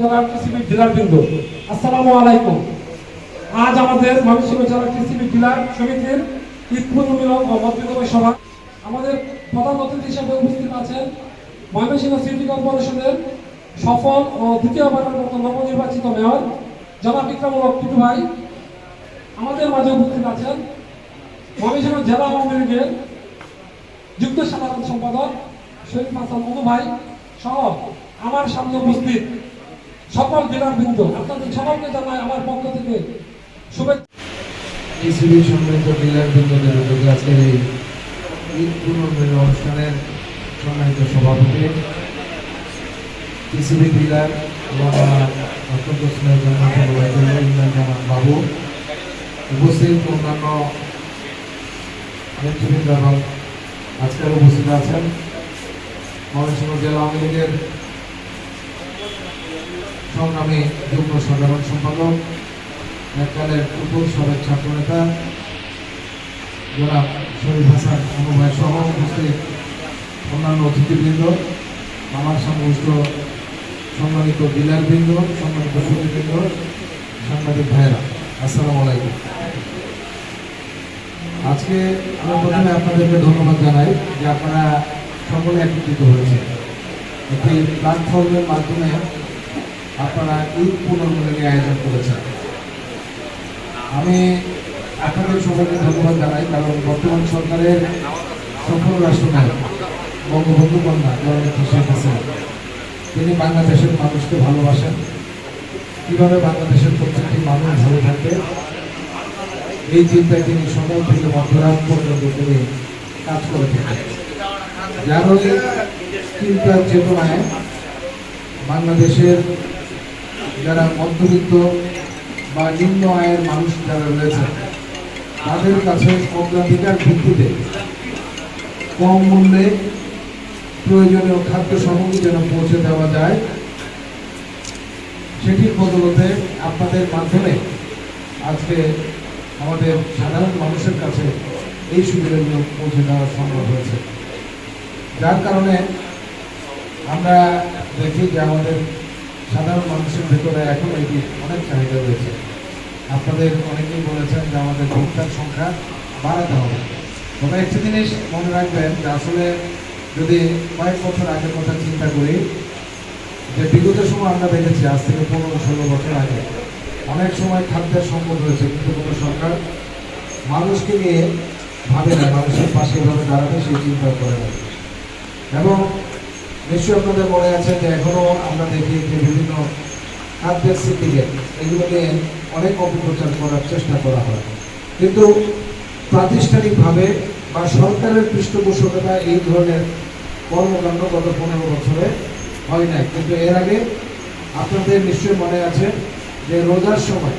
জেলার TCB dealer আসসালামু আলাইকুম। আজ আমাদের ময়মনসিংহ টিসিবি ডিলার সমিতির ঈদ পুনর্মিলন ও মত সভা। আমাদের প্রধান হিসেবে উপস্থিত আছেন ময়মনসিংহ সিটি সফল ও দ্বিতীয়বারের মতো নবনির্বাচিত মেয়র জনাব বিক্রমূলক ভাই। আমাদের মাঝে উপস্থিত আছেন ময়মনসিংহ জেলা আওয়ামী লীগের যুগ্ম সাধারণ সম্পাদক শরীফ হাসান অনু ভাই সহ আমার সামনে উপস্থিত সকল জেলার বৃন্দ। আপনাদের সকলকে জানাই আমার পক্ষ থেকে শুভেচ্ছা। টিসিবি সম্মানিত ডিলার বৃন্দদের উদ্যোগে আজকের এই ঈদ অনুষ্ঠানের সম্মানিত সভাপতি, টিসিবি ডিলার অত্যন্ত বাবু। উপস্থিত অন্যান্য নেতৃবৃন্দ এবং আজকের উপস্থিত আছেন। ময়মনসিংহ জেলা আওয়ামী লীগের সংগ্রামী যুগ্ম সাধারণ সম্পাদক এককালের উপর সবের ছাত্র নেতা জনাব শরীফ হাসান অনুভাই সহ উপস্থিত অন্যান্য অতিথিবৃন্দ আমার সংশ্লিষ্ট সম্মানিত ডিলারবৃন্দ সম্মানিত সুদীবৃন্দ সাংবাদিক ভাইয়েরা, আসসালামু আলাইকুম। আজকে আমি প্রথমে আপনাদেরকে ধন্যবাদ জানাই যে আপনারা সকলে একত্রিত হয়েছে একটি প্ল্যাটফর্মের মাধ্যমে আপনারা ঈদ পুনর্মিলনী আয়োজন করেছেন। আমি আপনাদের সবাইকে ধন্যবাদ জানাই, কারণ বর্তমান সরকারের সফল রাষ্ট্রনায়ক, বঙ্গবন্ধু কন্যা, জননেত্রী শেখ হাসিনা, তিনি বাংলাদেশের মানুষকে ভালোবাসেন। কীভাবে বাংলাদেশের প্রত্যেকটি মানুষ ভালো থাকবে, এই চিন্তায় তিনি সকাল থেকে মধ্যরাত পর্যন্ত তিনি কাজ করে থাকেন। যার চিন্তার চেতনায় বাংলাদেশের যারা মধ্যবিত্ত বা নিম্ন আয়ের মানুষ যারা রয়েছে, তাদের কাছে অগ্রাধিকার ভিত্তিতে কম মূল্যে প্রয়োজনীয় খাদ্য সামগ্রী যেন পৌঁছে দেওয়া যায়, সেটির বদলতে আপনাদের মাধ্যমে আজকে আমাদের সাধারণ মানুষের কাছে এই সুবিধাগুলো পৌঁছে দেওয়া সম্ভব হয়েছে। যার কারণে আমরা দেখি যে আমাদের সাধারণ মানুষের ভেতরে এখন এটি অনেক চাহিদা রয়েছে। আপনাদের অনেকেই বলেছেন যে আমাদের ভোক্তার সংখ্যা বাড়াতে হবে। তবে একটি জিনিস মনে রাখবেন যে আসলে যদি কয়েক বছর আগের কথা চিন্তা করি, যে বিগত সময় আমরা দেখেছি, আজ থেকে পনেরো ষোলো বছর আগে অনেক সময় খাদ্যের সংকট হয়েছে কিন্তু কোনো সরকার মানুষকে নিয়ে ভাবে না, মানুষের পাশে ভাবে দাঁড়াবে সেই চিন্তা করে না। এবং নিশ্চয়ই আপনাদের মনে আছে যে এখনও আমরা দেখি যে বিভিন্ন খাদ্যের এগুলো নিয়ে অনেক অপপ্রচার করার চেষ্টা করা হয়। কিন্তু প্রাতিষ্ঠানিকভাবে বা সরকারের পৃষ্ঠপোষকতা এই ধরনের কর্মকাণ্ড গত পনেরো বছরে হয় নাই। কিন্তু এর আগে আপনাদের নিশ্চয়ই মনে আছে যে রোজার সময়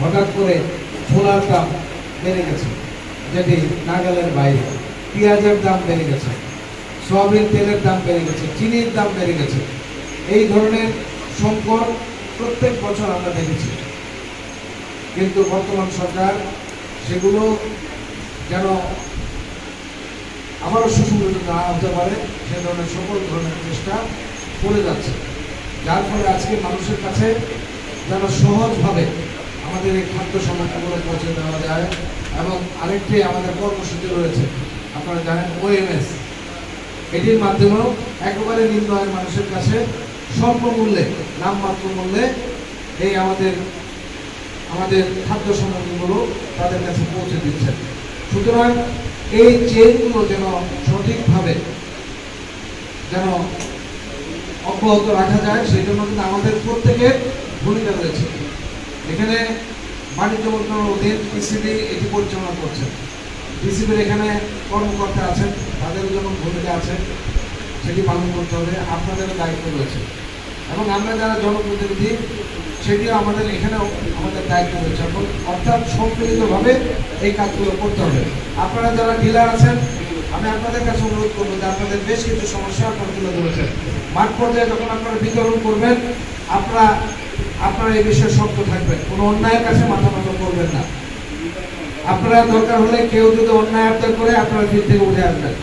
হঠাৎ করে ছোলার দাম বেড়ে গেছে, যেটি নাগালের বাইরে। পেঁয়াজের দাম বেড়ে গেছে। সয়াবিন তেলের দাম বেড়ে গেছে, চিনির দাম বেড়ে গেছে। এই ধরনের সংকট প্রত্যেক বছর আমরা দেখেছি। কিন্তু বর্তমান সরকার সেগুলো যেন আবারও সুসংগঠিত না হতে পারে, সে ধরনের সকল ধরনের চেষ্টা করে যাচ্ছে। যার ফলে আজকে মানুষের কাছে যেন সহজভাবে আমাদের এই খাদ্য সামগ্রীগুলো পৌঁছে দেওয়া যায় এবং আরেকটি আমাদের কর্মসূচি রয়েছে। আপনারা জানেন ওএমএস এটির মাধ্যমেও একেবারে নিম্ন মানুষের কাছে স্বল্প মূল্যে, নামমাত্র মূল্যে এই আমাদের আমাদের খাদ্য সামগ্রীগুলো তাদের কাছে পৌঁছে দিচ্ছেন। সুতরাং এই চেনগুলো যেন সঠিকভাবে যেন অব্যাহত রাখা যায়, সেই জন্য কিন্তু আমাদের প্রত্যেকের ভূমিকা রয়েছে। এখানে বাণিজ্য মন্ত্রণালয়ের অধীন পিসিবি এটি পরিচালনা করছে। পিসিবির এখানে কর্মকর্তা আছেন তাদেরও যেমন ভূমিকা আছে, সেটি পালন করতে হবে, আপনাদেরও দায়িত্ব রয়েছে। এবং আমরা যারা জনপ্রতিনিধি, সেটিও আমাদের এখানেও আমাদের দায়িত্ব রয়েছে। অর্থাৎ সম্মিলিতভাবে এই কাজগুলো করতে হবে। আপনারা যারা ডিলার আছেন, আমি আপনাদের কাছে অনুরোধ করব যে আপনাদের বেশ কিছু সমস্যা আপনারা তুলে ধরেছেন। মাঠ পর্যায়ে যখন আপনারা বিতরণ করবেন, আপনারা আপনারা এই বিষয়ে শক্ত থাকবেন। কোনো অন্যায়ের কাছে মাথা নত করবেন না। আপনারা দরকার হলে কেউ যদি অন্যায় আবদার করে আপনারা ফির থেকে উঠে আসবেন।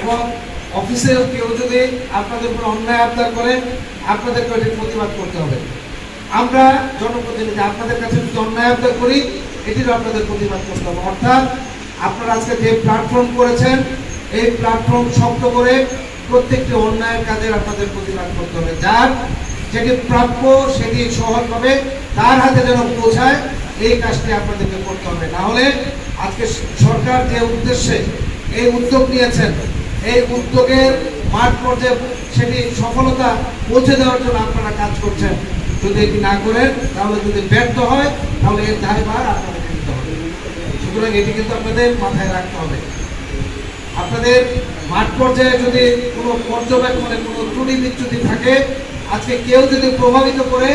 এবং অফিসে কেউ যদি আপনাদের উপর অন্যায় আবদার করে আপনাদেরকে এটির প্রতিবাদ করতে হবে। আমরা জনপ্রতিনিধি আপনাদের কাছে যদি অন্যায় আবদার করি এটিরও আপনাদের প্রতিবাদ করতে হবে। অর্থাৎ আপনারা আজকে যে প্ল্যাটফর্ম করেছেন এই প্ল্যাটফর্ম শক্ত করে প্রত্যেকটি অন্যায়ের কাজের আপনাদের প্রতিবাদ করতে হবে। যার যেটি প্রাপ্য, সেটি সহজভাবে তার হাতে যেন পৌঁছায়, এই কাজটি আপনাদেরকে করতে হবে। না হলে আজকে সরকার যে উদ্দেশ্যে এই উদ্যোগ নিয়েছেন, এই উদ্যোগের মাঠ পর্যায়ে সেটি সফলতা পৌঁছে দেওয়ার জন্য আপনারা কাজ করছেন। যদি এটি না করেন, তাহলে যদি ব্যর্থ হয়, তাহলে এর দায়ভার আপনাদেরকে নিতে হবে। সুতরাং এটি কিন্তু আপনাদের মাথায় রাখতে হবে। আপনাদের মাঠ পর্যায়ে যদি কোনো পর্যবেক্ষণে কোনো ত্রুটি বিচ্যুতি থাকে আজকে কেউ যদি প্রভাবিত করে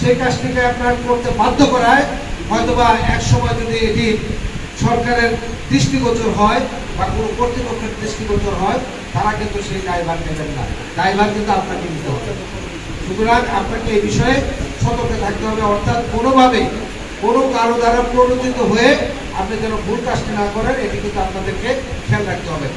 সেই কাজটিকে আপনার করতে বাধ্য করায়, হয়তোবা এক সময় যদি এটি সরকারের দৃষ্টিগোচর হয় বা কোনো কর্তৃপক্ষের দৃষ্টিগোচর হয়, তারা কিন্তু সেই দায়ভার নেবেন না। দায়ভার কিন্তু আপনাকে নিতে হবে। সুতরাং আপনাকে এই বিষয়ে সতর্ক থাকতে হবে। অর্থাৎ কোনোভাবে কোনো কারও দ্বারা প্ররোচিত হয়ে আপনি যেন ভুল কাজটি না করেন, এটি কিন্তু আপনাদেরকে খেয়াল রাখতে হবে।